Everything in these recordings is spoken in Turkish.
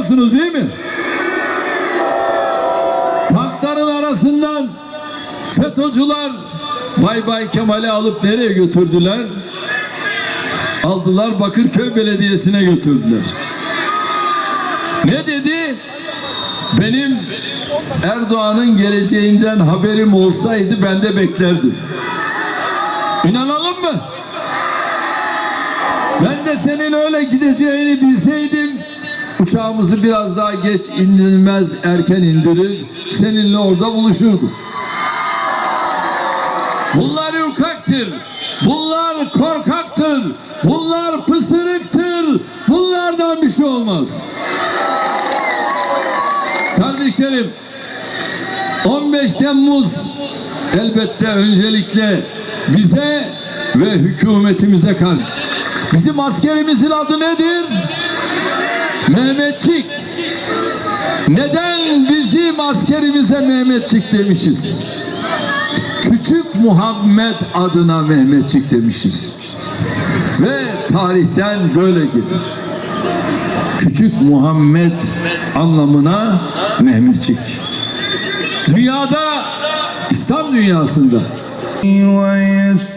biliyorsunuz değil mi? Tankların arasından FETÖ'cüler Bay Bay Kemal'i alıp nereye götürdüler? Aldılar Bakırköy Belediyesi'ne götürdüler. Ne dedi? Benim Erdoğan'ın geleceğinden haberim olsaydı ben de beklerdim. İnanalım mı? Ben de senin öyle gideceğini bilseydim uçağımızı biraz daha geç inilmez erken indirir seninle orada buluşurdum. Bunlar ürkaktır. Bunlar korkaktır. Bunlar pısırıktır. Bunlardan bir şey olmaz. Kardeşlerim 15 Temmuz elbette öncelikle bize ve hükümetimize karşı. Bizim askerimizin adı nedir? Mehmetçik. Neden bizim askerimize Mehmetçik demişiz? Küçük Muhammed adına Mehmetçik demişiz. Ve tarihten böyle gelir. Küçük Muhammed anlamına Mehmetçik. Dünyada, İslam dünyasında ويستبشرون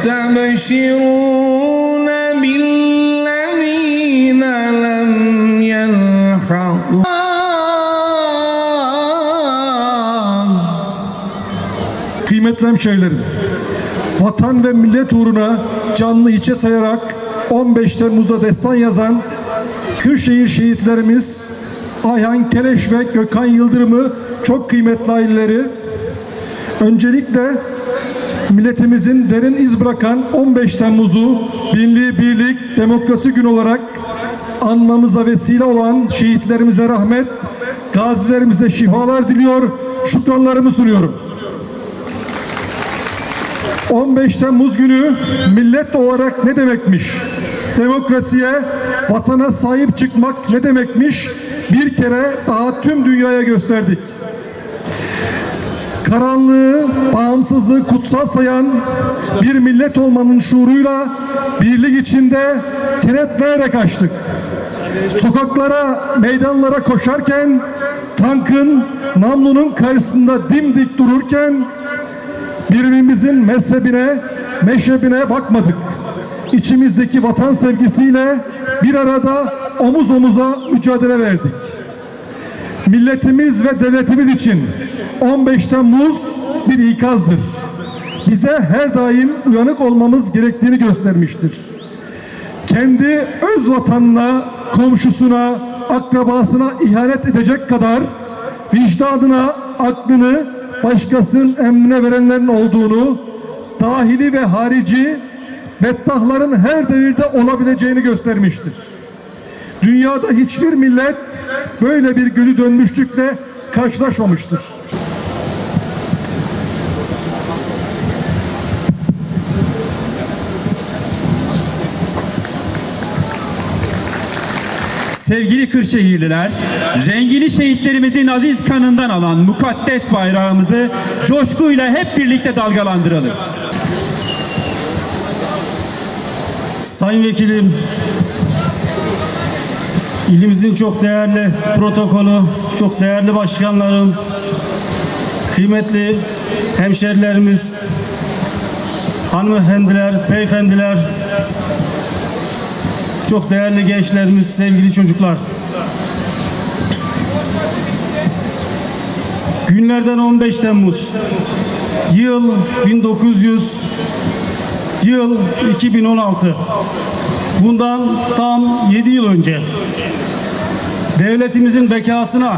ويستبشرون بالذين لم يلحقوا Kıymetli hemşehrilerim, vatan ve millet uğruna canlı hiçe sayarak 15 Temmuz'da destan yazan Kırşehir şehitlerimiz Ayhan Keleş ve Gökhan Yıldırım'ı çok kıymetli aileleri öncelikle milletimizin derin iz bırakan 15 Temmuz'u Birliği Birlik Demokrasi Günü olarak anmamıza vesile olan şehitlerimize rahmet, gazilerimize şifalar diliyor, şükranlarımı sunuyorum. 15 Temmuz günü millet olarak ne demekmiş? Demokrasiye, vatana sahip çıkmak ne demekmiş? Bir kere daha tüm dünyaya gösterdik. Karanlığı, bağımsızlığı kutsal sayan bir millet olmanın şuuruyla birlik içinde kenetleyerek açtık. Sokaklara, meydanlara koşarken, tankın, namlunun karşısında dimdik dururken birbirimizin mezhebine, meşrebine bakmadık. İçimizdeki vatan sevgisiyle bir arada omuz omuza mücadele verdik. Milletimiz ve devletimiz için 15 Temmuz bir ikazdır. Bize her daim uyanık olmamız gerektiğini göstermiştir. Kendi öz vatanına, komşusuna, akrabasına ihanet edecek kadar vicdanına, aklını başkasının emrine verenlerin olduğunu, dahili ve harici bettahların her devirde olabileceğini göstermiştir. Dünyada hiçbir millet böyle bir gözü dönmüşlükle karşılaşmamıştır. Sevgili Kırşehirliler, rengini şehitlerimizin aziz kanından alan mukaddes bayrağımızı coşkuyla hep birlikte dalgalandıralım. Sayın Vekilim, ilimizin çok değerli protokolü, çok değerli başkanlarım, kıymetli hemşerilerimiz, hanımefendiler, beyefendiler, çok değerli gençlerimiz, sevgili çocuklar. Günlerden 15 Temmuz, yıl 1900, yıl 2016. Bundan tam 7 yıl önce devletimizin bekasına,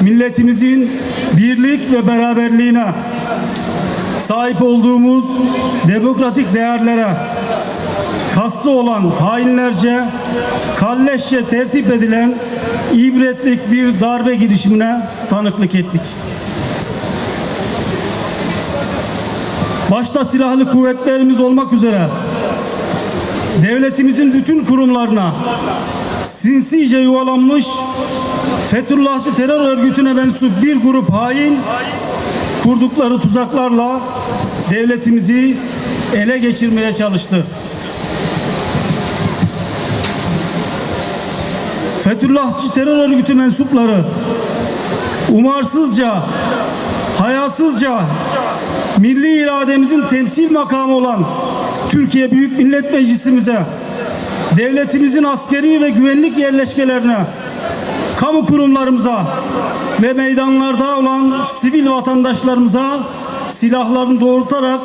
milletimizin birlik ve beraberliğine, sahip olduğumuz demokratik değerlere, kastı olan hainlerce, kalleşçe tertip edilen ibretlik bir darbe girişimine tanıklık ettik. Başta silahlı kuvvetlerimiz olmak üzere devletimizin bütün kurumlarına, sinsice yuvalanmış Fethullahçı terör örgütüne mensup bir grup hain kurdukları tuzaklarla devletimizi ele geçirmeye çalıştı. Fethullahçı terör örgütü mensupları umarsızca, hayasızca milli irademizin temsil makamı olan Türkiye Büyük Millet Meclisimize, devletimizin askeri ve güvenlik yerleşkelerine, kamu kurumlarımıza ve meydanlarda olan sivil vatandaşlarımıza silahlarını doğrultarak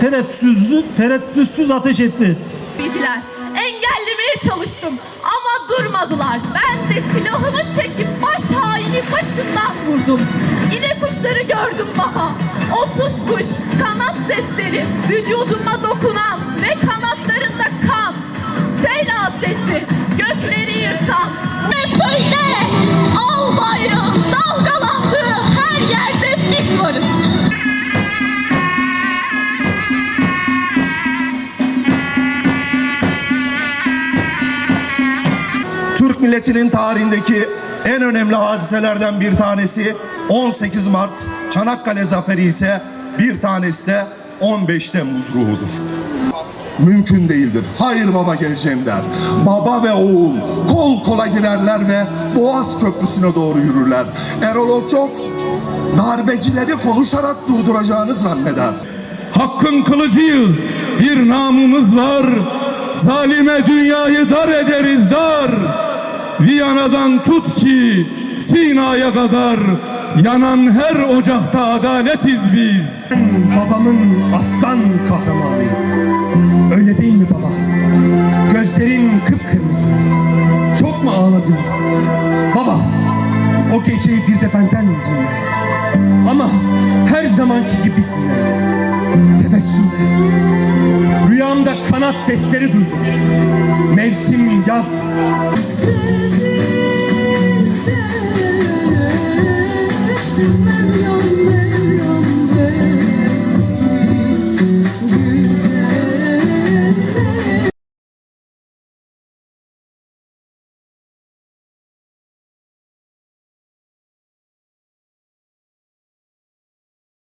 tereddütsüz, tereddütsüz ateş etti. bildiler. Engellemeye çalıştım ama durmadılar. Ben de silahımı çekip baş haini başından vurdum. Yine kuşları gördüm baba. 30 kuş, kanat sesleri, vücuduma dokunan sesi, gökleri yırtan. Ve söyle, al bayrağın dalgalandığı her yerde biz varız. Türk milletinin tarihindeki en önemli hadiselerden bir tanesi 18 Mart Çanakkale Zaferi ise bir tanesi de 15 Temmuz ruhudur. Mümkün değildir. Hayır baba geleceğim der. Baba ve oğul kol kola girerler ve Boğaz Köprüsü'ne doğru yürürler. Erol Okçok darbecileri konuşarak durduracağını zanneder. Hakkın kılıcıyız, bir namımız var. Zalime dünyayı dar ederiz dar. Viyana'dan tut ki Sina'ya kadar yanan her ocakta adaletiz biz. babamın aslan kahramanıyım. Dinle. Tebessümle. Rüyamda kanat sesleri duydum. Mevsim yazdı. Ben